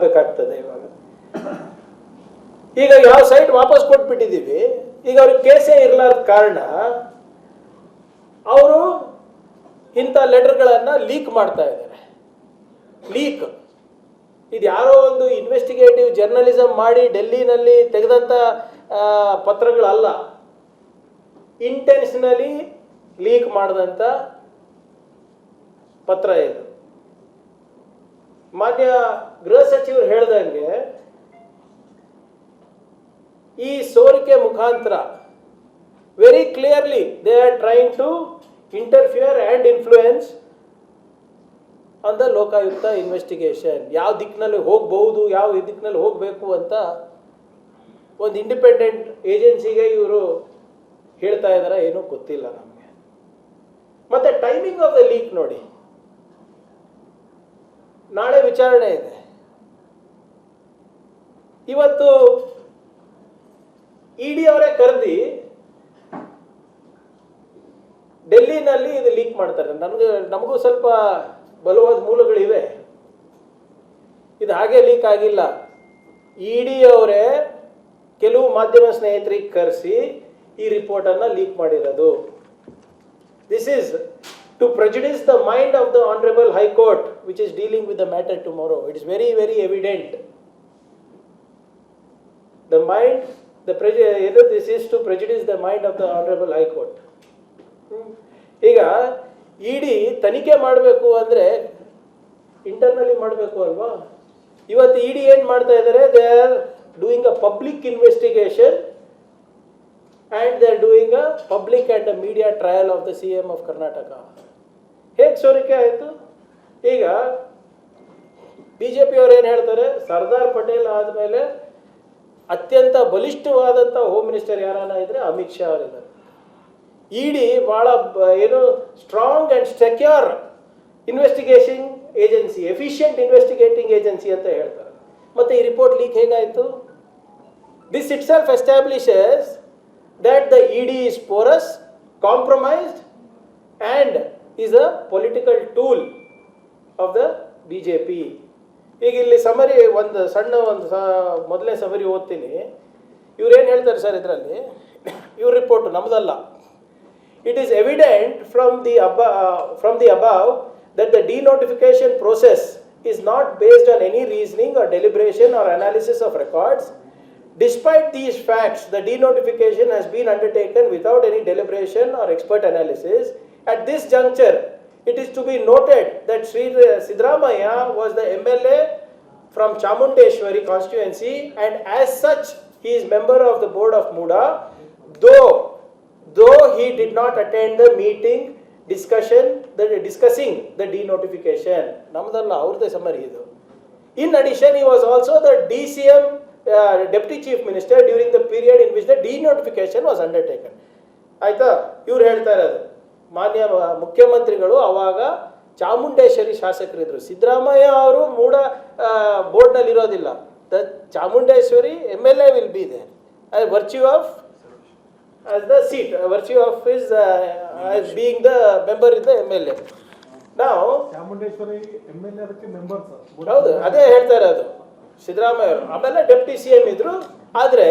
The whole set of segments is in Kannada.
ಆಗ್ಬೇಕಾಗ್ತದೆ ಇವಾಗ. ಈಗ ಯಾವ ಸೈಟ್ ವಾಪಸ್ ಕೊಟ್ಬಿಟ್ಟಿದ್ದೀವಿ, ಈಗ ಅವ್ರಿಗೆ ಕೇಸೇ ಇರಲಾರದ ಕಾರಣ ಅವರು ಇಂಥ ಲೆಟರ್ಗಳನ್ನು ಲೀಕ್ ಮಾಡ್ತಾ ಇದ್ದಾರೆ. ಲೀಕ್ ಇದು ಯಾರೋ ಒಂದು ಇನ್ವೆಸ್ಟಿಗೇಟಿವ್ ಜರ್ನಲಿಸಮ್ ಮಾಡಿ ಡೆಲ್ಲಿನಲ್ಲಿ ತೆಗೆದಂತ ಪತ್ರಗಳಲ್ಲ. ಇಂಟೆನ್ಷನಲಿ ಲೀಕ್ ಮಾಡಿದಂಥ ಪತ್ರ ಇದು. ಮಾನ್ಯ ಗೃಹ ಸಚಿವರು ಹೇಳ್ದಂಗೆ ಈ ಸೋರಿಕೆ ಮುಖಾಂತರ very clearly they are trying to interfere and influence on the Lokayukta investigation ಯಾವ ದಿಕ್ಕಿನಲ್ಲಿ ಹೋಗಬಹುದು, ಯಾವ ದಿಕ್ಕಿನಲ್ಲಿ ಹೋಗಬೇಕು ಅಂತ ಒಂದು ಇಂಡಿಪೆಂಡೆಂಟ್ ಏಜೆನ್ಸಿಗೆ ಇವರು ಹೇಳ್ತಾ ಇದ್ದಾರೆ ಏನೂ ಗೊತ್ತಿಲ್ಲ ನಮಗೆ. ಮತ್ತೆ ಟೈಮಿಂಗ್ ಆಫ್ ದ ಲೀಕ್ ನೋಡಿ. ನಾಳೆ ವಿಚಾರಣೆ ಇದೆ. ಇವತ್ತು ಇಡಿ ಅವರೇ ಕರೆದಿ ಡೆಲ್ಲಿನಲ್ಲಿ ಇದು ಲೀಕ್ ಮಾಡ್ತಾರೆ. ನನಗೆ, ನಮಗೂ ಸ್ವಲ್ಪ ಬಲವಾದ ಮೂಲಗಳಿವೆ. ಇದು ಹಾಗೆ ಲೀಕ್ ಆಗಿಲ್ಲ. ಇಡಿ ಅವರೇ ಕೆಲವು ಮಾಧ್ಯಮ ಸ್ನೇಹಿತರಿಗೆ ಕರೆಸಿ ಈ ರಿಪೋರ್ಟನ್ನು ಲೀಕ್ ಮಾಡಿರೋದು. This is to prejudice the mind of the honourable high court which is dealing with the matter tomorrow it's very very evident the mind, the either this is to prejudice the mind of the honourable high court ಈಗ ಇಡಿ ತನಿಖೆ ಮಾಡಬೇಕು ಅಂದರೆ ಇಂಟರ್ನಲಿ ಮಾಡಬೇಕು ಅಲ್ವಾ? ಇವತ್ತು ಇಡಿ ಏನು ಮಾಡ್ತಾ ಇದ್ದಾರೆ they are doing a public investigation and they are doing a public and a media trial of the C M of Karnataka ಹೇಗೆ ಸೋರಿಕೆ ಆಯಿತು? ಈಗ ಬಿ ಜೆ ಪಿಯವ್ರು ಏನು ಹೇಳ್ತಾರೆ? ಸರ್ದಾರ್ ಪಟೇಲ್ ಆದಮೇಲೆ ಅತ್ಯಂತ ಬಲಿಷ್ಠವಾದಂಥ ಹೋಮ್ ಮಿನಿಸ್ಟರ್ ಯಾರನ್ನ ಇದ್ರೆ ಅಮಿತ್ ಶಾ ಅವರಿದ್ದಾರೆ ಇಡಿ ಭಾಳ ಏನು strong and secure investigation agency efficient investigating agency ಅಂತ ಹೇಳ್ತಾರೆ. ಮತ್ತು ಈ ರಿಪೋರ್ಟ್ ಲೀಕ್ ಹೇಗಾಯಿತು? This itself establishes that the porous compromised and is a political tool of the B J BJP. ಈಗ ಇಲ್ಲಿ ಸಮರಿ ಒಂದು ಸಣ್ಣ ಒಂದು ಮೊದಲೇ ಸಮರಿ ಓದ್ತೀನಿ. ಇವ್ರು ಏನು ಹೇಳ್ತಾರೆ ಸರ್ ಇದರಲ್ಲಿ? ಇವ್ರ report ನಮ್ಮದಲ್ಲ it is evident from the ಅಬ from the above that the denotification process is not based on any reasoning or deliberation or analysis of records despite these facts the denotification has been undertaken without any deliberation or expert analysis at this juncture it is to be noted that Sri Sidramaya was the MLA from Chamundeshwari constituency and as such, he is member of the board of Muda, though though he did not attend the meeting discussion, the discussing the denotification. ನಮ್ದಲ್ಲ ಅವ್ರದ್ದೇ ಸಮರಿ ಇದು In addition, he was also the DCM uh, Deputy Chief Minister during the period in which the denotification was undertaken. ಆಯ್ತಾ ಇವ್ರು ಹೇಳ್ತಾ ಇರೋದು ಮಾನ್ಯ ಮುಖ್ಯಮಂತ್ರಿಗಳು ಅವಾಗ ಚಾಮುಂಡೇಶ್ವರಿ ಶಾಸಕರಿದ್ರು. ಸಿದ್ದರಾಮಯ್ಯ ಅವರು ಮೂಡ ಬೋರ್ಡ್ನಲ್ಲಿ ಇರೋದಿಲ್ಲ. The Chamundeshwari M L A will be the virtue of as the seat virtue of is being the member is the M L A member ಹೌದು ಅದೇ ಹೇಳ್ತಾ ಇರೋದು. ಸಿದ್ದರಾಮಯ್ಯ ಅವರು. ಆಮೇಲೆ ಡೆಪ್ಟಿ ಸಿ ಎಂ ಇದ್ರು. ಆದರೆ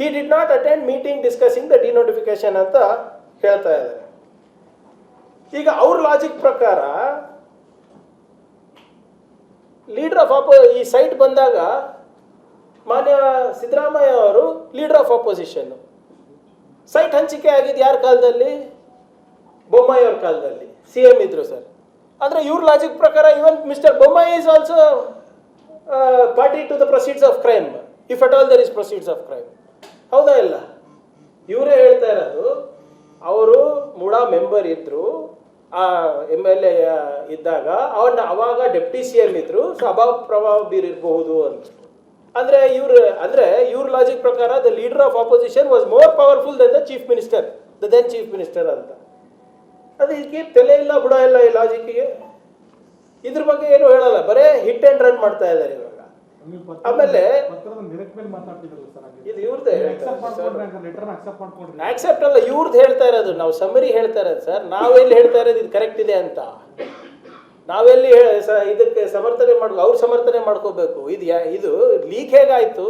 he did not attend meeting discussing the denotification ಅಂತ ಹೇಳ್ತಾ ಇದ್ದಾರೆ. ಈಗ ಅವ್ರ ಲಾಜಿಕ್ ಪ್ರಕಾರ ಲೀಡರ್ ಆಫ್ ಅಪೋ ಈ ಸೈಟ್ ಬಂದಾಗ ಮಾನ್ಯ ಸಿದ್ದರಾಮಯ್ಯ ಅವರು ಲೀಡರ್ ಆಫ್ ಅಪೋಸಿಷನ್ ಸೈಟ್ ಹಂಚಿಕೆ ಆಗಿದ್ದು ಯಾರ ಕಾಲದಲ್ಲಿ? ಬೊಮ್ಮಾಯಿ ಅವ್ರ ಕಾಲದಲ್ಲಿ ಸಿ ಎಂ ಇದ್ರು ಸರ್ ಅಂದ್ರೆ ಇವ್ರ ಲಾಜಿಕ್ ಪ್ರಕಾರ even mister Bommai is also party to the proceeds of crime if at all there is proceeds of crime ಹೌದಾ ಇಲ್ಲ? ಇವರೇ ಹೇಳ್ತಾ ಇರೋದು ಮೆಂಬರ್ ಇದ್ರು, ಆ ಎಂ ಎಲ್ ಎ ಇದ್ದಾಗ ಅವನ್ನ ಅವಾಗ ಡೆಪ್ಟಿ ಸಿ ಎಂ ಇದ್ರು ಸೊ ಅಭಾವ ಪ್ರಭಾವ ಬೀರಿರಬಹುದು ಅಂತ. ಅಂದ್ರೆ ಇವ್ರ ಅಂದ್ರೆ ಇವ್ರ ಲಾಜಿಕ್ ಪ್ರಕಾರ the leader of opposition was more powerful than the chief minister the then chief minister ಅಂತ. ಅದಕ್ಕೆ ತಲೆ ಇಲ್ಲ ಬುಡ ಇಲ್ಲ ಈ ಲಾಜಿಕ್ಗೆ ಇದ್ರ ಬಗ್ಗೆ ಏನು ಹೇಳಲ್ಲ, ಬರೇ ಹಿಟ್ ಅಂಡ್ ರನ್ ಮಾಡ್ತಾ ಇದ್ದಾರೆ ಪತ್ರ- ಆಮೇಲೆ ಇದು ಇವ್ರದ್ದೇ ಆಕ್ಸೆಪ್ಟ್ ಅಲ್ಲ ಇವ್ರದ್ದು ಹೇಳ್ತಾ ಇರೋದು. ನಾವು ಸಮರಿ ಹೇಳ್ತಾ ಇರೋದು ಸರ್. ನಾವೆಲ್ಲಿ ಹೇಳ್ತಾ ಇರೋದು ಇದು ಕರೆಕ್ಟ್ ಇದೆ ಅಂತ. ನಾವೆಲ್ಲಿ ಇದಕ್ಕೆ ಸಮರ್ಥನೆ ಮಾಡ್ಕೊ ಅವ್ರು ಸಮರ್ಥನೆ ಮಾಡ್ಕೋಬೇಕು. ಇದು ಯಾ ಇದು ಲೀಕ್ ಹೇಗಾಯಿತು?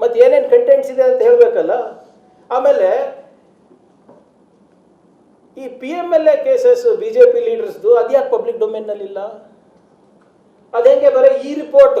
ಮತ್ತು ಏನೇನು ಕಂಟೆಂಟ್ಸ್ ಇದೆ ಅಂತ ಹೇಳಬೇಕಲ್ಲ. ಆಮೇಲೆ ಈ P M L A cases B J P ಲೀಡರ್ಸ್ದು ಅದ್ಯಾಕೆ ಪಬ್ಲಿಕ್ ಡೊಮೇನ್ನಲ್ಲಿಲ್ಲ ಅದು ಹೆಂಗೆ ಬರೀ ಈ ರಿಪೋರ್ಟ್